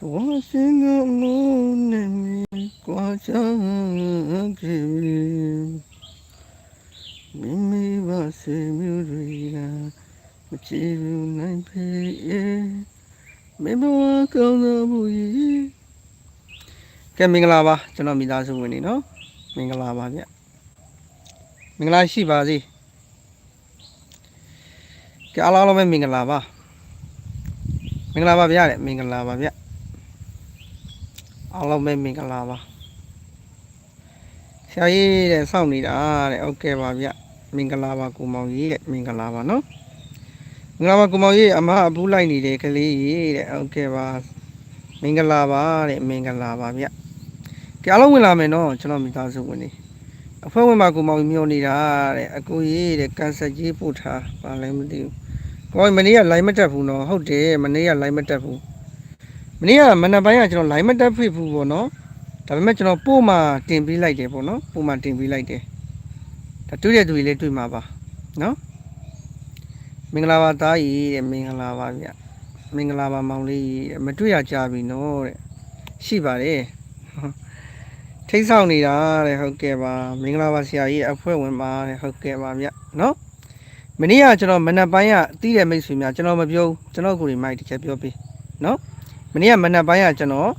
ဘောစင်ကမိုးနဲ့မြေကွာချခဲ့ပြီမိမိပါစေမျိုးတွေကမချီဘူးနိုင်ဖေးမေဘဝကောင်းသောမူကြီးကဲမင်္ဂလာပါကျွန်တော်မိသားစုဝင်နေနော်မင်္ဂလာပါဗျမင်္ဂလာရှိပါစေကဲအားလုံးပဲမင်္ဂလာပါမင်္ဂလာပါဗျတဲ့မင်္ဂလာပါဗျ အားလုံးပဲမင်္ဂလာပါဆရာကြီးတဲ့စောင့်နေတာတဲ့ဟုတ်ကဲ့ပါဗျမင်္ဂလာပါကိုမောင်ကြီးတဲ့မင်္ဂလာပါနော်မင်္ဂလာပါကိုမောင်ကြီးအမအဘူးလိုက်နေတဲ့ကလေးကြီးတဲ့ဟုတ်ကဲ့ပါမင်္ဂလာပါတဲ့မင်္ဂလာပါဗျကြအားလုံးဝင်လာမယ်နော်ကျွန်တော်မိသားစုဝင်နေအဖွဲ့ဝင်ပါကိုမောင်ကြီးမျောနေတာတဲ့အကိုကြီးတဲ့ကန်ဆာကြီးပို့ထားပါလဲမသိဘူးကိုမောင်မနေ့ကလိုင်းမတက်ဘူးနော်ဟုတ်တယ်မနေ့ကလိုင်းမတက်ဘူး မနေ့ကမနက်ပိုင်းကကျွန်တော် line မတက်ဖြစ်ဘူးပေါ့နော်ဒါပေမဲ့ကျွန်တော်ပို့မှတင်ပေးလိုက်တယ်ပေါ့နော်ပို့မှတင်ပေးလိုက်တယ်ဒါတွေ့တဲ့သူတွေလည်းတွေ့မှာပါနော်မင်္ဂလာပါသားကြီးတဲ့မင်္ဂလာပါဗျမင်္ဂလာပါမောင်လေးတဲ့မတွေ့ရကြပြီနော်တဲ့ရှိပါတယ်ထိတ်ဆောင်နေတာတဲ့ဟုတ်ကဲ့ပါမင်္ဂလာပါဆရာကြီးအဖွဲ့ဝင်ပါတဲ့ဟုတ်ကဲ့ပါဗျနော်မနေ့ကကျွန်တော်မနက်ပိုင်းကတီးတဲ့မိတ်ဆွေများကျွန်တော်မပြောဘူးကျွန်တော်ကိုယ်ဒီမိုက်တစ်ချက်ပြောပေးနော်မ နေ့ကမနက်ပိုင်းကကျွန်တော်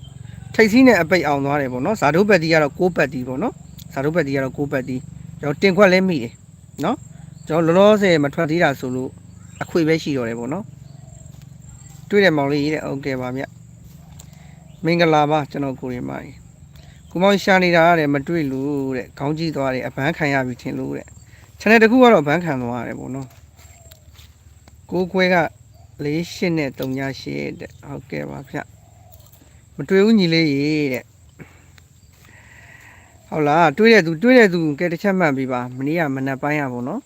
ထိတ်စီးနဲ့အပိတ်အောင်သွားတယ်ပေါ့နော်ဇာတုပတ်တီကတော့6ပတ်တီပေါ့နော်ဇာတုပတ်တီကတော့6ပတ်တီကျွန်တော်တင်ခွက်လဲမိတယ်နော်ကျွန်တော်လောလောဆယ်မထွက်သေးတာဆိုလို့အခွေပဲရှိတော့တယ်ပေါ့နော်တွေ့တယ်မောင်လေးတဲ့ဟုတ်ကဲ့ပါဗျမင်္ဂလာပါကျွန်တော်ကိုရင်မကြီးကိုမောင်ရှာနေတာတဲ့မတွေ့လို့တဲ့ခေါင်းကြီးသွားတယ်အပန်းခံရပြီထင်လို့တဲ့ channel တစ်ခုကတော့ဘန်းခံသွားရတယ်ပေါ့နော်ကိုခွဲက လေးရှင်းနဲ့3ညရှင်းတဲ့ဟုတ်ကဲ့ပါဗျမတွေ့ဘူးညီလေးရေတဲ့ဟုတ်လားတွေ့တဲ့သူတွေ့တဲ့သူကဲတစ်ချက်မှတ်ပြီးပါမနေ့ကမနက်ပိုင်းရပါတော့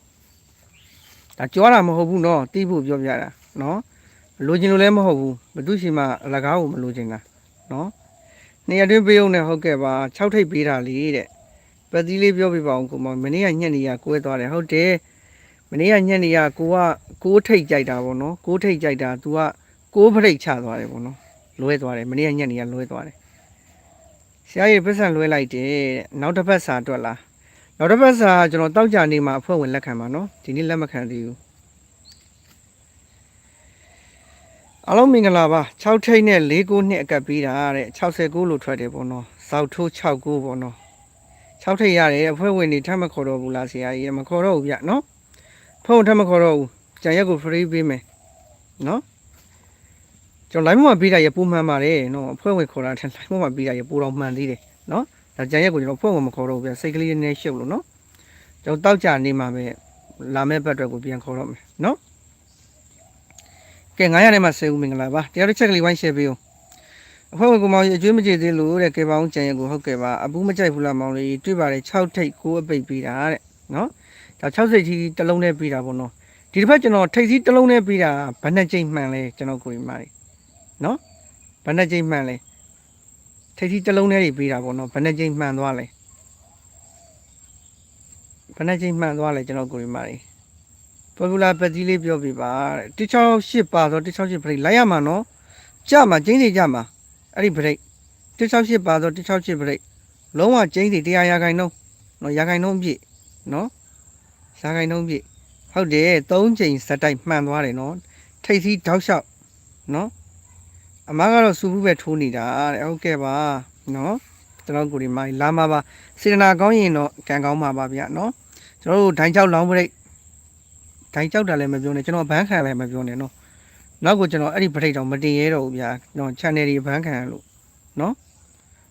ဒါကြောတာမဟုတ်ဘူးနော်တီးဖို့ပြောပြတာနော်လိုချင်လို့လည်းမဟုတ်ဘူးဘသူရှိမှအလကားကိုမလိုချင်တာနော်နေရာတွင်းပေးအောင်နဲ့ဟုတ်ကဲ့ပါ6ထိပ်ပေးတာလေတဲ့ပတ်သီးလေးပြောပြပါအောင်ကိုမမနေ့ကညက်နေရကွဲသွားတယ်ဟုတ်တယ် နေ့ကညနေကကိုကကိုးထိတ်ကြိုက်တာပေါ့နော်ကိုးထိတ်ကြိုက်တာ तू ကကိုးဖရိတ်ချသွားတယ်ပေါ့နော်လွဲသွားတယ်မနေ့ကညနေကလွဲသွားတယ်ဆရာကြီးပတ်စံလွဲလိုက်တယ်တဲ့နောက်တစ်ပတ်စာအတွက်လားနောက်တစ်ပတ်စာကျွန်တော်တောက်ကြနေမှာအဖွဲ့ဝင်လက်ခံပါနော်ဒီနေ့လက်မခံသေးဘူးအားလုံးမင်္ဂလာပါ6ထိတ်နဲ့4ကိုနှစ်အကပ်ပြီးတာတဲ့69လို့ထွက်တယ်ပေါ့နော်ဇောက်ထိုး6ကိုပေါ့နော်6ထိတ်ရတယ်အဖွဲ့ဝင်တွေထပ်မခေါ်တော့ဘူးလားဆရာကြီးမခေါ်တော့ဘူးဗျနော် ဖုန်းထပ်မခေါ်တော့ဘူးကြံရက်ကို free ပေးမယ်နော်ကျွန်တော် line မှာပေးတာရပုံမှန်ပါတယ်နော်အဖွဲ့ဝင်ခေါ်တာထက် line မှာပေးတာရပိုတော့မှန်သေးတယ်နော်ဒါကြံရက်ကိုကျွန်တော်အဖွဲ့ဝင်မခေါ်တော့ဘူးဗျစိတ်ကလေးနည်းနည်းရှုပ်လို့နော်ကျွန်တော်တောက်ကြနေမှာပဲလာမယ့်ဘက်အတွက်ကိုပြန်ခေါ်တော့မယ်နော်ကဲ900နဲ့မှ10ဦးမင်္ဂလာပါတရားတစ်ချက်ကလေးဝိုင်း share ပေးအောင်အဖွဲ့ဝင်ကမောင်ကြီးအကျွေးမကြေသေးလို့တဲ့ကေပေါင်းကြံရက်ကိုဟုတ်ကဲ့ပါအပူးမကြိုက်ဘူးလားမောင်လေးတွေ့ပါတယ်6ထိပ်9အပိတ်ပေးတာတဲ့နော် ဒါ60ကြီးတစ်လုံးနဲ့ပြီးတာပေါ့နော်ဒီတစ်ဖက်ကျွန်တော်ထိပ်စီးတစ်လုံးနဲ့ပြီးတာဘယ်နှကြိမ်မှန်လဲကျွန်တော်ကိုယ်မားနော်ဘယ်နှကြိမ်မှန်လဲထိပ်စီးတစ်လုံးနဲ့ပြီးတာပေါ့နော်ဘယ်နှကြိမ်မှန်သွားလဲဘယ်နှကြိမ်မှန်သွားလဲကျွန်တော်ကိုယ်မားပေါ်ပူလာပတိလေးပြောပြပါတဲ့168ပါဆို168ပြိလိုက်ရမှာနော်ကြမှာကျင်းစီကြမှာအဲ့ဒီပြိ168ပါဆို168ပြိလုံးဝကျင်းစီ100ရာခိုင်နှုန်းနော်ရာခိုင်နှုန်းပြည့်နော် ရာခိုင်နှုန်းပြည့်ဟုတ်တယ်၃ချိန်စက်တိုက်မှန်သွားတယ်နော်ထိပ်စီးတောက်လျှောက်နော်အမကတော့စူဘူးပဲထိုးနေတာတဲ့ဟုတ်ကဲ့ပါနော်ကျွန်တော်ကိုဒီမိုင်းလာမှာပါစေတနာကောင်းရင်တော့ကံကောင်းမှာပါဗျနော်ကျွန်တော်တို့ဒိုင်းချောက်လောင်းပရိတ်ဒိုင်းချောက်တာလည်းမပြောနဲ့ကျွန်တော်ဘန်းခံလည်းမပြောနဲ့နော်နောက်ကိုကျွန်တော်အဲ့ဒီပရိတ်တော့မတင်ရဲတော့ဘူးဗျာနော် channel တွေဘန်းခံလို့နော်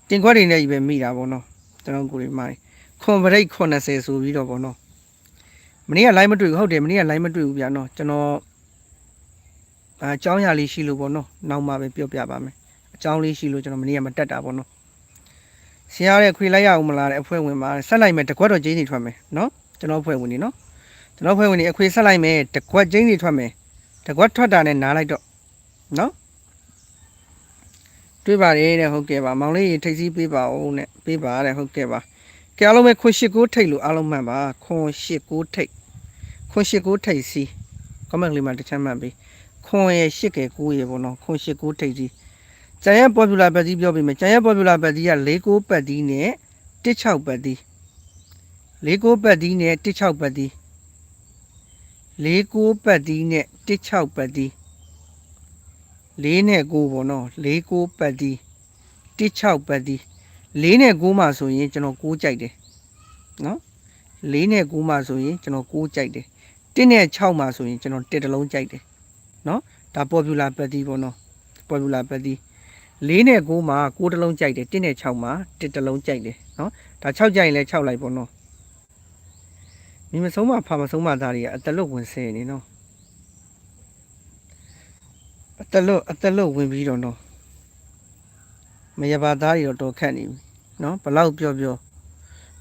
တင်ခွက်တွေနဲ့ကြီးပဲမိတာပေါ့နော်ကျွန်တော်ကိုဒီမိုင်းခွန်ပရိတ်80ဆိုပြီးတော့ပေါ့နော် မနေ့က line မတွေ့ဘူးဟုတ်တယ်မနေ့က line မတွေ့ဘူးဗျာနော်ကျွန်တော်အအကြောင်းအရာလေးရှိလို့ပေါ့နော်နောက်မှပဲပြောပြပါမယ်အကြောင်းလေးရှိလို့ကျွန်တော်မနေ့ကမတက်တာပေါ့နော်ဆရာရဲ့ခွေလိုက်ရအောင်မလားတဲ့အဖွဲ့ဝင်ပါဆက်လိုက်မယ်တကွက်တော့ကျင်းနေထွက်မယ်နော်ကျွန်တော်အဖွဲ့ဝင်နေနော်ကျွန်တော်အဖွဲ့ဝင်နေအခွေဆက်လိုက်မယ်တကွက်ကျင်းနေထွက်မယ်တကွက်ထွက်တာနဲ့နားလိုက်တော့နော်တွေ့ပါတယ်တဲ့ဟုတ်ကဲ့ပါမောင်လေးထိတ်စီးပေးပါဦးနဲ့ပေးပါတဲ့ဟုတ်ကဲ့ပါ ကဲအားလုံးပဲခွန်ရှိကိုထိတ်လို့အားလုံးမှန်ပါခွန်ရှိကိုထိတ်ခွန်ရှိကိုထိတ်စီကမန့်ကလေးမှာတစ်ချက်မှတ်ပြီးခွန်ရဲ့ရှစ်ကဲကိုရဲ့ပေါ့နော်ခွန်ရှိကိုထိတ်စီကျန်ရဲ့ popular ပတ်တီးပြောပြမယ်ကျန်ရဲ့ popular ပတ်တီးက၄ကိုပတ်တီးနဲ့16ပတ်တီး၄ကိုပတ်တီးနဲ့16ပတ်တီး၄ကိုပတ်တီးနဲ့16ပတ်တီး၄နဲ့9ပေါ့နော်၄ကိုပတ်တီး16ပတ်တီး ၄နဲ့9မှာဆိုရင်ကျွန်တော်9ကြိုက်တယ်နော်၄နဲ့9မှာဆိုရင်ကျွန်တော်9ကြိုက်တယ်1နဲ့6မှာဆိုရင်ကျွန်တော်1တစ်လုံးကြိုက်တယ်နော်ဒါ popular ပတ်တီးပေါ့နော် popular ပတ်တီး၄နဲ့9မှာ9တစ်လုံးကြိုက်တယ်1နဲ့6မှာ1တစ်လုံးကြိုက်တယ်နော်ဒါ6ကြိုက်ရင်လည်း6လိုက်ပေါ့နော်မြင်မဆုံးမဖာမဆုံးမသားတွေကအတလွတ်ဝင်ဆဲနေနော်အတလွတ်အတလွတ်ဝင်ပြီးတော့နော် မရပါသားတွေတော့တော်ခတ်နေပြီနော်ဘလောက်ပြောပြော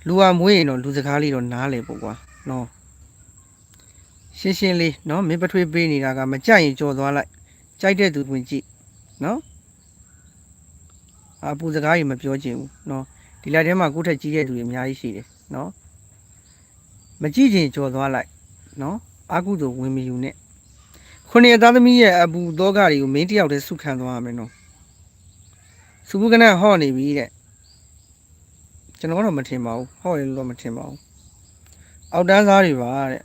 လူဟာမွေးရင်တော့လူစကားလေးတော့နားလေပေါ့ကွာနော်ရှင်းရှင်းလေးနော်မင်းပထွေးပေးနေတာကမကြိုက်ရင်ကြော်သွားလိုက်ကြိုက်တဲ့သူဝင်ကြည့်နော်အပူစကားကြီးမပြောချင်ဘူးနော်ဒီလက်ထဲမှာကိုယ့်ထက်ကြီးတဲ့သူတွေအများကြီးရှိတယ်နော်မကြည့်ချင်ကြော်သွားလိုက်နော်အာကုသို့ဝင်မယူနဲ့ခုနှစ်သားသမီးရဲ့အပူသောကတွေကိုမင်းတယောက်တည်းဆုခံသွားရမယ်နော် စုဘူးကနဟော့နေပြီတဲ့ကျွန်တော်ကတော့မထင်ပါဘူးဟော့ရလို့တော့မထင်ပါဘူးအောက်တန်းစားတွေပါတဲ့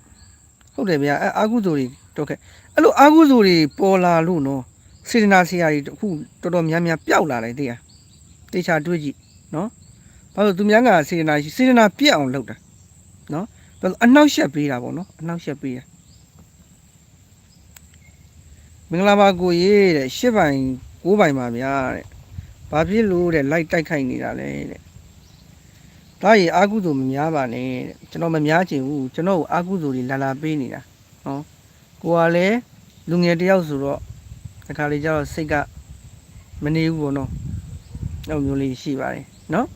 ဟုတ်တယ်ဗျာအဲအာကုသို့တွေတော့ခဲ့အဲ့လိုအာကုသို့တွေပေါ်လာလို့နော်စေတနာဆရာကြီးအခုတော်တော်များများပျောက်လာတယ်သိရတေချာတွေးကြည့်နော်ဘာလို့သူများကစေတနာရှိစေတနာပြက်အောင်လုပ်တာနော်ဘာလို့အနှောက်ယှက်ပေးတာပေါ့နော်အနှောက်ယှက်ပေးတာမင်္ဂလာပါကိုရေးတဲ့ရှစ်ပိုင်ကိုးပိုင်ပါဗျာတဲ့ ဘာဖြစ်လို့တဲ့လိုက်တိုက်ခိုက်နေတာလဲတဲ့ဒါရီအာကုသို့မများပါနဲ့တဲ့ကျွန်တော်မများချင်ဘူးကျွန်တော်အာကုသို့တွေလာလာပေးနေတာနော်ကိုကလည်းလူငယ်တယောက်ဆိုတော့တခါလေကျတော့စိတ်ကမနေဘူးပေါ့နော်အဲ့လိုမျိုးလေးရှိပါတယ်နော်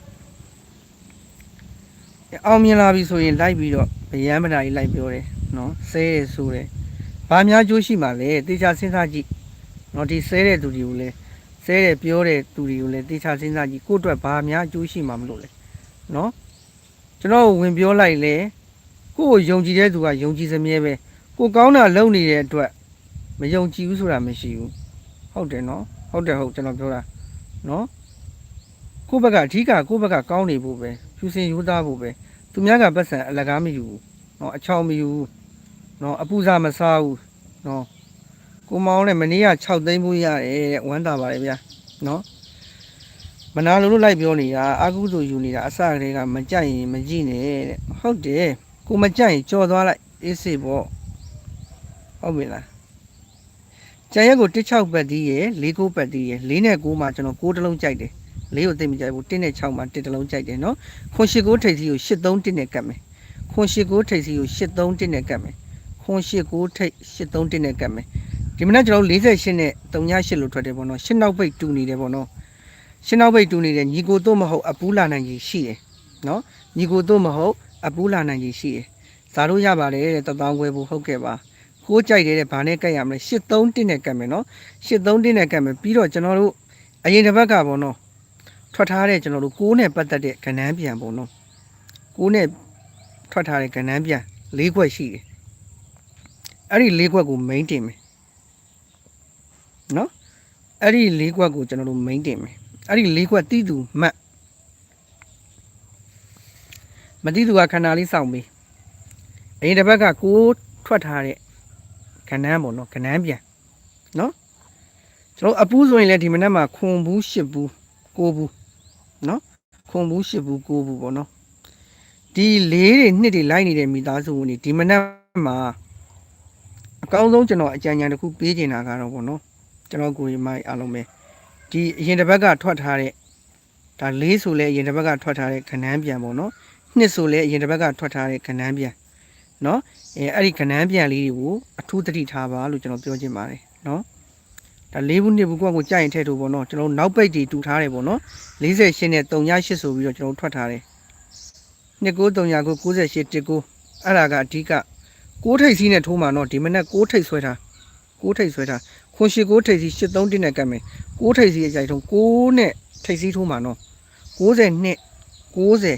အောင်မြင်လာပြီဆိုရင်လိုက်ပြီးတော့ဗျမ်းမနာကြီးလိုက်ပြောတယ်နော်ဆဲရဆိုတယ်ဘာများကြိုးရှိမှလဲတေချာစဉ်းစားကြည့်နော်ဒီဆဲတဲ့သူတွေကိုလည်း ဆဲတယ်ပြောတဲ့သူတွေကိုလည်းတေချာစဉ်းစားကြည့်ကိုယ့်အတွက်ဘာများအကျိုးရှိမှမလို့လဲနော်ကျွန်တော်ဝင်ပြောလိုက်လေကိုယ့်ကိုယုံကြည်တဲ့သူကယုံကြည်စမြဲပဲကိုကောင်းတာလုပ်နေတဲ့အတွက်မယုံကြည်ဘူးဆိုတာမရှိဘူးဟုတ်တယ်နော်ဟုတ်တယ်ဟုတ်ကျွန်တော်ပြောတာနော်ကိုယ့်ဘက်ကအဓိကကိုယ့်ဘက်ကကောင်းနေဖို့ပဲဖြူစင်ရိုးသားဖို့ပဲသူများကပတ်စံအလကားမယူဘူးနော်အချောင်မယူဘူးနော်အပူစားမစားဘူးနော် ကိုမောင်နဲ့မနေ့က6သိန်းဖို့ရတယ်တဲ့ဝမ်းသာပါတယ်ဗျာနော်မနာလို့လို့လိုက်ပြောနေတာအာကုသို့ယူနေတာအစကတည်းကမကြိုက်ရင်မကြည့်နဲ့တဲ့ဟုတ်တယ်ကိုမကြိုက်ရင်ကြော်သွားလိုက်အေးစေပေါ့ဟုတ်ပြီလားကျန်ရက်ကို16ပတ်တီးရယ်4ကိုပတ်တီးရယ်4နဲ့9မှာကျွန်တော်6တလုံးကြိုက်တယ်4ကိုသိမကြိုက်ဘူး1နဲ့6မှာ1တလုံးကြိုက်တယ်နော်ခွန်ရှိကိုထိပ်စီကို83တစ်နဲ့ကတ်မယ်ခွန်ရှိကိုထိပ်စီကို83တစ်နဲ့ကတ်မယ်ခွန်ရှိကိုထိပ်83တစ်နဲ့ကတ်မယ် ဒီမနက်ကျွန်တော်48နဲ့38လို့ထွက်တယ်ပေါ့နော်ရှင်းနောက်ပိတ်တူနေတယ်ပေါ့နော်ရှင်းနောက်ပိတ်တူနေတယ်ညီကိုတို့မဟုတ်အပူးလာနိုင်ကြီးရှိတယ်နော်ညီကိုတို့မဟုတ်အပူးလာနိုင်ကြီးရှိတယ်ဇာလို့ရပါတယ်တဲ့တသောင်းခွဲဖို့ဟုတ်ကဲ့ပါကိုးကြိုက်တယ်တဲ့ဘာနဲ့ကတ်ရမလဲ83တစ်နဲ့ကတ်မယ်နော်83တစ်နဲ့ကတ်မယ်ပြီးတော့ကျွန်တော်တို့အရင်တစ်ပတ်ကပေါ့နော်ထွက်ထားတဲ့ကျွန်တော်တို့6နဲ့ပတ်သက်တဲ့ကဏ္ဍပြန်ပေါ့နော်6နဲ့ထွက်ထားတဲ့ကဏ္ဍပြန်၄ခွက်ရှိတယ်အဲ့ဒီ၄ခွက်ကို main တင်မယ် နော်အဲ့ဒီ၄ခွက်ကိုကျွန်တော်တို့ main တင်မယ်အဲ့ဒီ၄ခွက်တီးသူမှတ်မတီးသူကခန္ဓာလေးစောင့်ပြီးအရင်တစ်ပတ်က6ထွက်ထားတဲ့ကဏ္ဍပေါ့နော်ကဏ္ဍပြန်နော်ကျွန်တော်အပူးဆိုရင်လည်းဒီမနက်မှာခွန်ဘူးရှစ်ဘူးကိုးဘူးနော်ခွန်ဘူးရှစ်ဘူးကိုးဘူးပေါ့နော်ဒီလေးတွေနှစ်တွေလိုက်နေတဲ့မိသားစုဝင်တွေဒီမနက်မှာအကောင်းဆုံးကျွန်တော်အကြံဉာဏ်တစ်ခုပေးချင်တာကတော့ပေါ့နော် ကျွန်တော်ကိုရီမိုက်အားလုံးပဲဒီအရင်တစ်ပတ်ကထွက်ထားတဲ့ဒါလေးဆိုလဲအရင်တစ်ပတ်ကထွက်ထားတဲ့ခဏန်းပြန်ပေါ့နော်နှစ်ဆိုလဲအရင်တစ်ပတ်ကထွက်ထားတဲ့ခဏန်းပြန်နော်အဲအဲ့ဒီခဏန်းပြန်လေးတွေကိုအထူးသတိထားပါလို့ကျွန်တော်ပြောချင်ပါတယ်နော်ဒါလေးဘူးနှစ်ဘူးကွက်ကိုကြိုက်ရင်ထည့်ထိုးပေါ့နော်ကျွန်တော်နောက်ပိတ်တွေတူထားတယ်ပေါ့နော်48နဲ့38ဆိုပြီးတော့ကျွန်တော်ထွက်ထားတယ်နှစ်ကို300ကို98တစ်ကိုအဲ့ဒါကအဓိက6ထိပ်စီးနဲ့ထိုးမှာနော်ဒီမနေ့6ထိပ်ဆွဲထား6ထိပ်ဆွဲထား ခွန်ရှိ6ထိပ်စီး83တစ်နဲ့ကတ်မယ်6ထိပ်စီးအကြိုက်ထုံး6နဲ့ထိပ်စီးထိုးမှာနော်90နှစ်90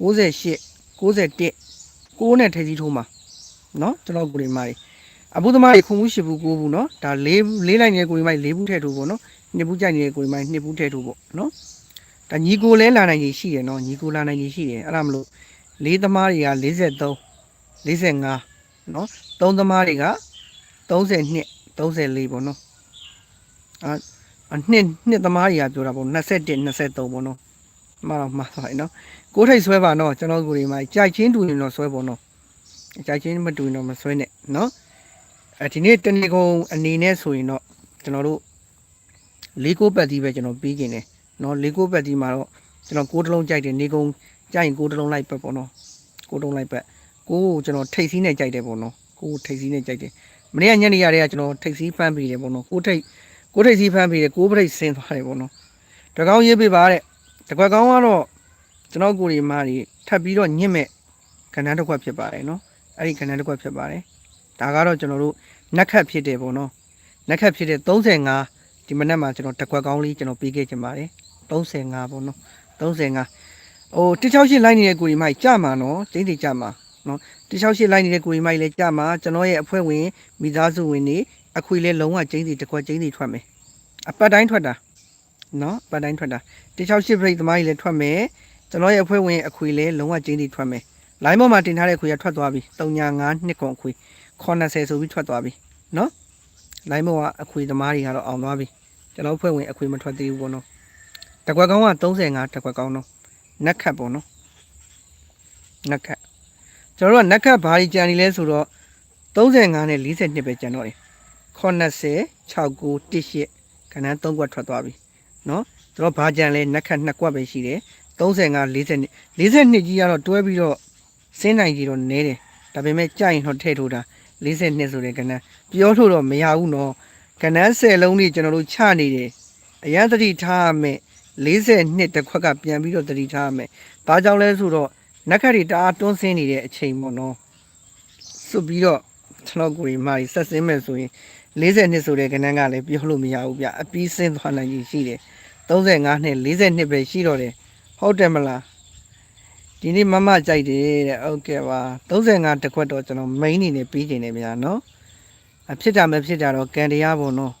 98 91 6နဲ့ထိပ်စီးထိုးမှာနော်ကျွန်တော်ကိုယ်လေးမားအဘုသမားတွေခုံမှုရှိဘူးကိုဘူးနော်ဒါ၄၄လိုက်နေတဲ့ကိုယ်လေးမိုက်၄ဘူးထည့်ထိုးပေါ့နော်နှစ်ဘူးကြိုက်နေတဲ့ကိုယ်မိုင်းနှစ်ဘူးထဲထိုးပေါ့နော်ဒါညီကိုလဲလာနိုင်ကြီးရှိတယ်နော်ညီကိုလာနိုင်ကြီးရှိတယ်အဲ့ဒါမလို့လေးသမားတွေက43 45နော်သုံးသမားတွေက32 34ပေါ့နော်အာအနှစ်နှစ်သမားတွေကပြောတာပေါ့21 23ပေါ့နော်မှားတော့မှားသွားပြီနော်ကိုယ်ထိတ်ဆွဲပါနော်ကျွန်တော်ကိုယ်ဒီမှာကြိုက်ချင်းတူရင်တော့ဆွဲပေါ့နော်ကြိုက်ချင်းမတူရင်တော့မဆွဲနဲ့နော်အဲဒီနေ့တနေ့ကုန်အနေနဲ့ဆိုရင်တော့ကျွန်တော်တို့လေးကိုပတ်တီးပဲကျွန်တော်ပြီးกินတယ်နော်လေးကိုပတ်တီးမှာတော့ကျွန်တော်ကိုးတလုံးကြိုက်တယ်နေကုန်ကြိုက်ရင်ကိုးတလုံးလိုက်ပတ်ပေါ့နော်ကိုးတလုံးလိုက်ပတ်ကိုးကိုကျွန်တော်ထိတ်စည်းနဲ့ကြိုက်တယ်ပေါ့နော်ကိုးကိုထိတ်စည်းနဲ့ကြိုက်တယ် မနေ့ကညနေရတဲ့ကကျွန်တော်ထိတ်စည်းဖမ်းပြီးတယ်ပေါ့နော်ကိုးထိတ်ကိုးထိတ်စည်းဖမ်းပြီးတယ်ကိုးပရိတ်ဆင်းသွားတယ်ပေါ့နော်တကောင်းရေးပေးပါတဲ့တကွက်ကောင်းကတော့ကျွန်တော်ကိုယ်ဒီမာကြီးထပ်ပြီးတော့ညစ်မဲ့ခဏတစ်ခွက်ဖြစ်ပါတယ်နော်အဲ့ဒီခဏတစ်ခွက်ဖြစ်ပါတယ်ဒါကတော့ကျွန်တော်တို့နက်ခတ်ဖြစ်တယ်ပေါ့နော်နက်ခတ်ဖြစ်တဲ့35ဒီမနက်မှာကျွန်တော်တကွက်ကောင်းလေးကျွန်တော်ပေးခဲ့ချင်ပါတယ်35ပေါ့နော်35ဟို168လိုက်နေတဲ့ကိုဒီမိုက်ကြမှာနော်ကျင်းတီကြမှာ နော်168လိုက်နေတဲ့ကိုဒီမိုက်လည်းကြမှာကျွန်တော်ရဲ့အဖွဲ့ဝင်မိသားစုဝင်တွေအခွေလဲလုံးဝကျင်းတီတကွက်ကျင်းတီထွက်မယ်အပတ်တိုင်းထွက်တာနော်အပတ်တိုင်းထွက်တာ168ပြိတ်သမားကြီးလည်းထွက်မယ်ကျွန်တော်ရဲ့အဖွဲ့ဝင်အခွေလဲလုံးဝကျင်းတီထွက်မယ်လိုင်းပေါ်မှာတင်ထားတဲ့ခွေကထွက်သွားပြီ395နှစ်ခွန်အခွေ80ဆိုပြီးထွက်သွားပြီနော်လိုင်းပေါ်ကအခွေသမားတွေကတော့အောင်သွားပြီကျွန်တော်အဖွဲ့ဝင်အခွေမထွက်သေးဘူးပေါ့နော်တကွက်ကောင်းက35တကွက်ကောင်းတော့နက်ခတ်ပေါ့နော်နက်ခတ် ကျွန်တော်တို့ကနက်ခတ်ဘာကြီးကြံနေလဲဆိုတော့35နဲ့42ပဲကြံတော့တယ်80 69 18ခဏ3ကွက်ထွက်သွားပြီနော်ကျွန်တော်ဘာကြံလဲနက်ခတ်2ကွက်ပဲရှိတယ်35 40 42ကြီးကတော့တွဲပြီးတော့စင်းနိုင်ကြီးတော့နဲတယ်ဒါပေမဲ့ကြိုက်ရင်တော့ထည့်ထိုးတာ42ဆိုတဲ့ကဏ္ဍပြောလို့တော့မရဘူးနော်ကဏ္ဍ10လုံးကြီးကျွန်တော်တို့ချနေတယ်အရန်တတိထားရမယ်42တစ်ခွက်ကပြန်ပြီးတော့တတိထားရမယ်ဘာကြောင့်လဲဆိုတော့ နက်ခတ်တွေတအားတွန်းဆင်းနေတဲ့အချိန်ပေါ့နော်စွတ်ပြီးတော့ကျွန်တော်ကိုယ်ကြီးမာကြီးဆက်စင်းမယ်ဆိုရင်42ဆိုတဲ့ကဏ္ဍကလည်းပြောလို့မရဘူးဗျအပြီးဆင်းသွားနိုင်ကြီးရှိတယ်35နဲ့42ပဲရှိတော့တယ်ဟုတ်တယ်မလားဒီနေ့မမကြိုက်တယ်တဲ့ဟုတ်ကဲ့ပါ35တခွက်တော့ကျွန်တော် main အနေနဲ့ပြီးကျင်နေဗျာနော်အဖြစ်တာမဖြစ်တာတော့ကန်တရားပေါ့နော်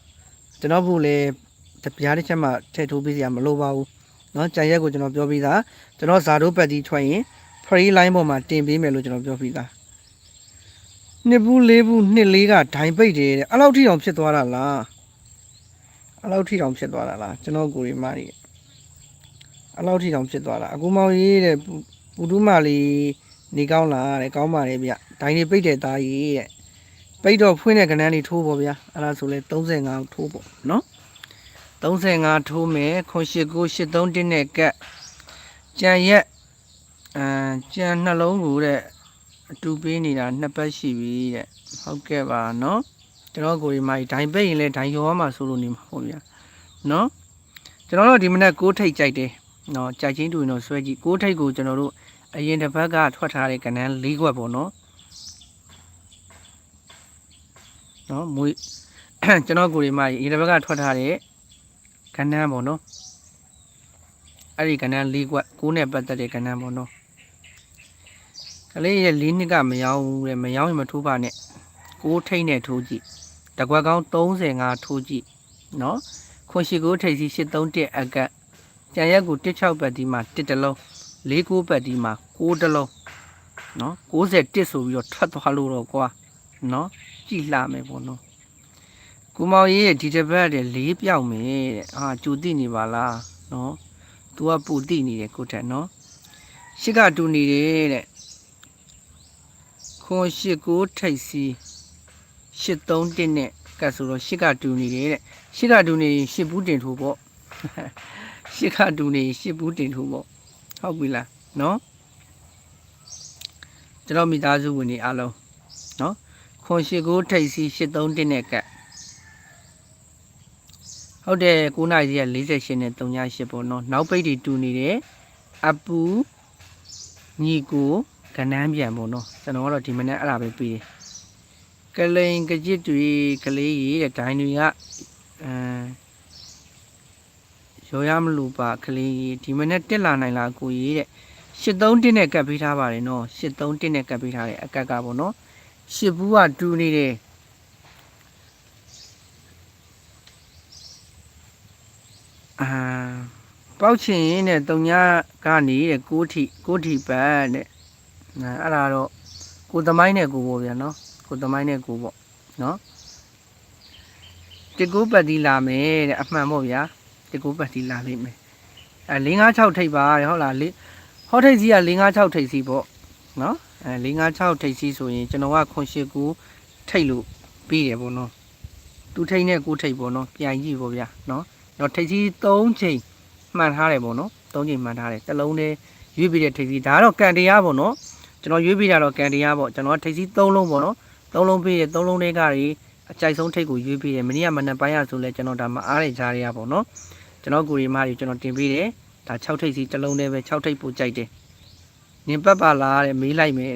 ကျွန်တော်ဘူးလေတပြားတစ်ချက်မှထည့်ထိုးပေးစရာမလိုပါဘူးเนาะကြံရက်ကိုကျွန်တော်ပြောပြီးသားကျွန်တော်ဇာတို့ပတ်တီထွက်ရင် free line ပေါ်မှာတင်ပေးမယ်လို့ကျွန်တော်ပြောပြီးသားနှစ်ဘူးလေးဘူးနှစ်လေးကဒိုင်ပိတ်တယ်တဲ့အဲ့လောက်ထိအောင်ဖြစ်သွားတာလားအဲ့လောက်ထိအောင်ဖြစ်သွားတာလားကျွန်တော်ကိုယ်ရီမကြီးအဲ့လောက်ထိအောင်ဖြစ်သွားတာအကူမောင်ရေးတဲ့ပူတူးမလေးနေကောင်းလားတဲ့ကောင်းပါလေဗျဒိုင်နေပိတ်တယ်သားကြီးတဲ့ပိတ်တော့ဖွင့်တဲ့ကဏ္ဍလေးထိုးပေါ့ဗျာအဲ့ဒါဆိုလဲ35ထိုးပေါ့နော်35ထိုးမယ်ခွန်ရှိကို83တင်းနဲ့ကတ်ကြံရက် အမ်ကြံနှလုံးကိုတဲ့အတူပေးနေတာနှစ်ပတ်ရှိပြီတဲ့ဟုတ်ကဲ့ပါနော်ကျွန်တော်ကိုဒီမှာဒိုင်ပိတ်ရင်လည်းဒိုင်ရောမှာဆိုလို့နေမှာပေါ့ဗျာနော်ကျွန်တော်တို့ဒီမနေ့6ထိတ်ကြိုက်တယ်နော်ကြိုက်ချင်းတူရင်တော့ဆွဲကြည့်6ထိတ်ကိုကျွန်တော်တို့အရင်တစ်ပတ်ကထွက်ထားတဲ့ကဏ္ဍ၄ခွက်ပေါ့နော်နော်မွေးကျွန်တော်ကိုဒီမှာအရင်တစ်ပတ်ကထွက်ထားတဲ့ကဏ္ဍပေါ့နော်အဲ့ဒီကဏ္ဍ၄ကွက်ကိုးနဲ့ပတ်သက်တဲ့ကဏ္ဍပေါ့နော် ကလေးရဲ့၄နှစ်ကမယောင်းဘူးတဲ့မယောင်းရင်မထိုးပါနဲ့ကိုးထိတ်နဲ့ထိုးကြည့်တကွက်ကောင်း35ထိုးကြည့်နော်ခွန်ရှိကိုထိတ်စီ831အကတ်ကြံရက်ကို16ပတ်ဒီမှာ1တလုံး49ပတ်ဒီမှာ6တလုံးနော်61ဆိုပြီးတော့ထွက်သွားလို့တော့ကွာနော်ကြည်လှမယ်ပေါ့နော်ကိုမောင်ကြီးရဲ့ဒီတစ်ပတ်တဲ့လေးပြောက်မယ်တဲ့အာကြူတိနေပါလားနော် तू ကပူတိနေတယ်ကိုထက်နော်ရှစ်ကတူနေတယ်တဲ့ ခွန်ရှစ်ကိုထိတ်စီရှစ်သုံးတစ်နဲ့ကတ်ဆိုတော့ရှစ်ကတူနေတယ်တဲ့ရှစ်ကတူနေရင်ရှစ်ဘူးတင်ထိုးပေါ့ရှစ်ကတူနေရင်ရှစ်ဘူးတင်ထိုးပေါ့ဟုတ်ပြီလားနော်ကျွန်တော်မိသားစုဝင်တွေအားလုံးနော်ခွန်ရှစ်ကိုထိတ်စီရှစ်သုံးတစ်နဲ့ကတ်ဟုတ်တယ်9နာရီက48နဲ့38ပေါ့နော်နောက်ပိတ်တွေတူနေတယ်အပူညီကိုက နန်းပြန်ပေါ့နော်ကျွန်တော်ကတော့ဒီမနေ့အဲ့ဒါပဲပြီးတယ်ကလိန်ကကြစ်တွေကလေးကြီးတဲ့ဒိုင်းတွေကအဲရောရမလို့ပါကလေးကြီးဒီမနေ့တက်လာနိုင်လားကိုကြီးတဲ့83တင်းနဲ့ကပ်ပေးထားပါတယ်နော်83တင်းနဲ့ကပ်ပေးထားတယ်အကက်ကပေါ့နော်ရှစ်ဘူးကတူနေတယ်ပေါက်ချင်တဲ့တုံညာကနေတဲ့ကိုထိကိုထိပတ်တဲ့ အဲအဲ့ဒါတော့ကိုသမိုင်းနဲ့ကိုပေါ့ဗျာနော်ကိုသမိုင်းနဲ့ကိုပေါ့နော်တကူပတ်တီလာမယ်တဲ့အမှန်ပေါ့ဗျာတကူပတ်တီလာလိမ့်မယ်အဲ၄၅6ထိပ်ပါတဲ့ဟုတ်လားလေဟောထိပ်စီက၄၅6ထိပ်စီပေါ့နော်အဲ၄၅6ထိပ်စီဆိုရင်ကျွန်တော်ကခွန်ရှိကူထိပ်လို့ပြီးတယ်ပေါ့နော်သူထိပ်နဲ့ကိုထိပ်ပေါ့နော်ပြန်ကြည့်ပေါ့ဗျာနော်တော့ထိပ်စီ3ချိန်မှန်ထားတယ်ပေါ့နော်သုံးချိန်မှန်ထားတယ်တစ်လုံးလေးရွေးပြီးတဲ့ထိပ်စီဒါကတော့ကန်တရားပေါ့နော် ကျွန်တော်ရွေးပြီးတာတော့ကန်တရားပေါ့ကျွန်တော်ထိပ်စီ၃လုံးပေါ့နော်၃လုံးပြီးတဲ့၃လုံးလေးကတွေအကြိုက်ဆုံးထိပ်ကိုရွေးပြီးတယ်မနေ့ကမနက်ပိုင်းရဆိုလဲကျွန်တော်ဒါမအားတဲ့ကြားရပေါ့နော်ကျွန်တော်ကိုရီမားတွေကျွန်တော်တင်ပြီးတယ်ဒါ6ထိပ်စီတစ်လုံးလေးပဲ6ထိပ်ပို့ကြိုက်တယ်နင်ပတ်ပါလားတဲ့မေးလိုက်မယ်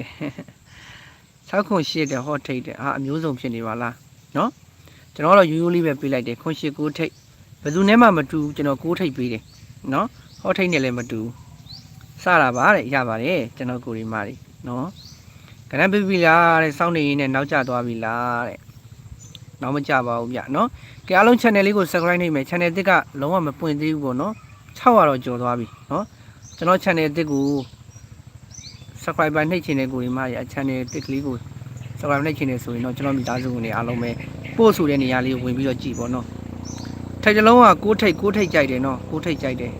6ခွန်8တဲ့ဟောထိပ်တဲ့ဟာအမျိုးစုံဖြစ်နေပါလားနော်ကျွန်တော်ကတော့ရိုးရိုးလေးပဲပေးလိုက်တယ်ခွန်8 9ထိပ်ဘယ်သူနဲ့မှမတူဘူးကျွန်တော်9ထိပ်ပေးတယ်နော်ဟောထိတ်နဲ့လည်းမတူစတာပါတဲ့ရပါတယ်ကျွန်တော်ကိုရီမာတွေ နော်ကနန်းပြပြီလားတဲ့စောင်းနေရင်းနဲ့နောက်ကျသွားပြီလားတဲ့နောက်မကျပါဘူးဗျနော်ကြအားလုံး channel လေးကို subscribe နှိပ်မယ် channel တစ်ကလုံးဝမပွင့်သေးဘူးပေါ့နော်600တော့ကျော်သွားပြီနော်ကျွန်တော် channel တစ်ကို subscriber နှိပ်ချင်တဲ့ကိုရီမာရဲ့ channel တစ်ကလေးကို subscribe နှိပ်ချင်နေဆိုရင်တော့ကျွန်တော်မိသားစုဝင်တွေအားလုံးပဲပို့ဆိုတဲ့နေရာလေးကိုဝင်ပြီးတော့ကြည့်ပေါ့နော်ထိတ်တစ်လုံးက6ထိတ်6ထိတ်ကြိုက်တယ်နော်6ထိတ်ကြိုက်တယ်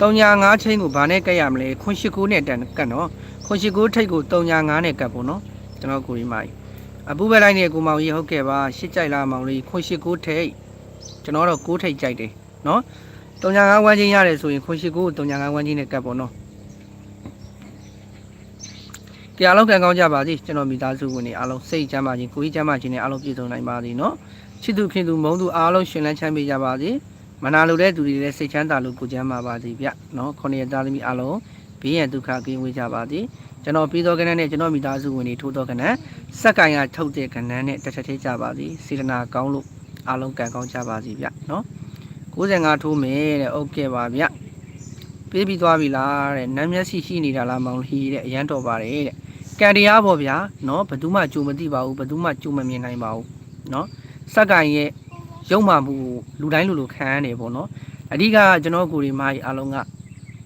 တုံညာ9ချင်းကိုဗာနဲ့ကတ်ရမလဲခွန်ရှိကိုနဲ့တန်ကတ်နော် ခွန်ရှိကိုထိတ်ကိုတုံညာ9နဲ့ကတ်ပေါ့နော်ကျွန်တော်ကိုရီမိုင်းအပူပဲလိုက်နေကိုမောင်ကြီးဟုတ်ကဲ့ပါရှစ်ကြိုက်လားမောင်လေးခွန်ရှိကိုထိတ်ကျွန်တော်တော့6ထိတ်ကြိုက်တယ်နော်တုံညာ9ဝန်းချင်းရတယ်ဆိုရင်ခွန်ရှိကိုကိုတုံညာ9ဝန်းချင်းနဲ့ကတ်ပေါ့နော်ကြအားလုံးကံကောင်းကြပါစေကျွန်တော်မိသားစုဝင်တွေအားလုံးစိတ်ချမ်းသာခြင်းကိုယ်ကြီးချမ်းသာခြင်းနဲ့အားလုံးပြည့်စုံနိုင်ပါစေနော်ချစ်သူခင်သူမုန်းသူအားလုံးရှင်လန်းချမ်းမြေ့ကြပါစေမနာလိုတဲ့သူတွေလည်းစိတ်ချမ်းသာလို့ကိုယ်ချမ်းပါပါစေဗျနော်ခொနည်းသားသမီးအလုံး ဘေးရန်ဒုက္ခကင်းဝေးကြပါစေကျွန်တော်ပြီးသောကဏ္ဍနဲ့ကျွန်တော်မိသားစုဝင်တွေထိုးသောကဏ္ဍစက်ကင်ကထုတ်တဲ့ကဏ္ဍနဲ့တစ်ထက်သေးကြပါစေစေတနာကောင်းလို့အလုံးကံကောင်းကြပါစေဗျနော်95ထိုးမယ်တဲ့ဟုတ်ကဲ့ပါဗျပြေးပြီးသွားပြီလားတဲ့နမ်းမျက်စိရှိနေတာလားမောင်လေးတဲ့အရန်တော်ပါတယ်တဲ့ကံတရားပေါ့ဗျာနော်ဘယ်သူမှကြုံမသိပါဘူးဘယ်သူမှကြုံမမြင်နိုင်ပါဘူးနော်စက်ကင်ရဲ့ရုံမှမှုကိုလူတိုင်းလူလူခံရတယ်ပေါ့နော်အဓိကကျွန်တော်ကိုယ်ဒီမားကြီးအလုံးက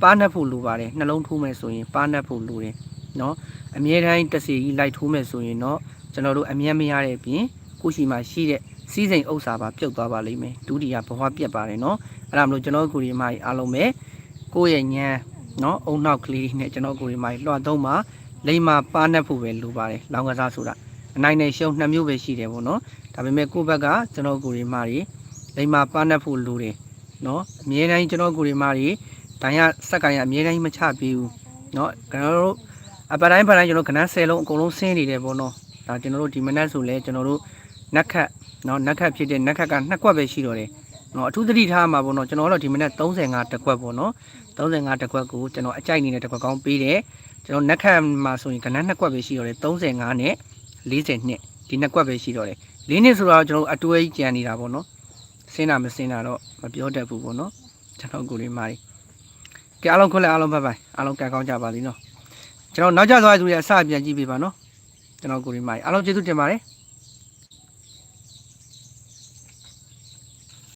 ပါးနှက်ဖို့လိုပါတယ်နှလုံးထိုးမယ်ဆိုရင်ပါးနှက်ဖို့လိုတယ်နော်အမြဲတမ်းတစ်စီကြီးလိုက်ထိုးမယ်ဆိုရင်တော့ကျွန်တော်တို့အမြဲမရတဲ့အပြင်ကိုရှိမှရှိတဲ့စီးစိမ်ဥစ္စာပါပြုတ်သွားပါလိမ့်မယ်ဒုတိယဘဝပြတ်ပါတယ်နော်အဲ့ဒါမလို့ကျွန်တော်ကိုယ်ဒီမားကြီးအလုံးပဲကိုယ့်ရဲ့ညံနော်အုံနောက်ကလေးနဲ့ကျွန်တော်ကိုယ်ဒီမားကြီးလွှတ်သုံးမှာလိမ္မာပါးနှက်ဖို့ပဲလိုပါတယ်လောင်ကစားဆိုတာအနိုင်နဲ့ရှုံးနှစ်မျိုးပဲရှိတယ်ပေါ့နော်ဒါပေမဲ့ကိုယ့်ဘက်ကကျွန်တော်ကိုယ်ရီမာတွေလိမ္မာပန်းတတ်ဖို့လိုတယ်နော်အမြဲတမ်းကျွန်တော်ကိုယ်ရီမာတွေ ဒိုင်ရစက်ကင်ရအမြဲတမ်းမချပေးဘူးနော်ကျွန်တော်တို့အပတိုင်းပတိုင်းကျွန်တော်ကနန်း10လုံးအကုန်လုံးဆင်းနေတယ်ပေါ့နော်ဒါကျွန်တော်တို့ဒီမနက်ဆိုလဲကျွန်တော်တို့နက်ခတ်နော်နက်ခတ်ဖြစ်တဲ့နက်ခတ်ကနှစ်ကွက်ပဲရှိတော့တယ်နော်အထူးသတိထားမှာပေါ့နော်ကျွန်တော်တို့ဒီမနက်35တက်ကွက်ပေါ့နော်35တက်ကွက်ကိုကျွန်တော်အကြိုက်နေတဲ့တက်ကွက်ကောင်းပေးတယ်ကျွန်တော်နက်ခတ်မှာဆိုရင်ကနန်းနှစ်ကွက်ပဲရှိတော့တယ်35နဲ့40နှစ်ဒီနှစ်ကွက်ပဲရှိတော့တယ်လေးနှစ်ဆိုတော့ကျွန်တော်တို့အတွဲကြီးကြံနေတာပေါ့နော်စင်းတာမစင်းတာတော့မပြောတတ်ဘူးပေါ့နော်ကျွန်တော်ကိုလေးမာရီ ကဲအားလုံးခွင့်လိုက်အားလုံးဘိုင်ဘိုင်အားလုံးကံကောင်းကြပါလိမ့်နော်ကျွန်တော်နောက်ကျသွားတဲ့သူတွေအစပြန်ကြည့်ပေးပါနော်ကျွန်တော်ကိုလေးမာရီအားလုံးကျေးဇူးတင်ပါတယ်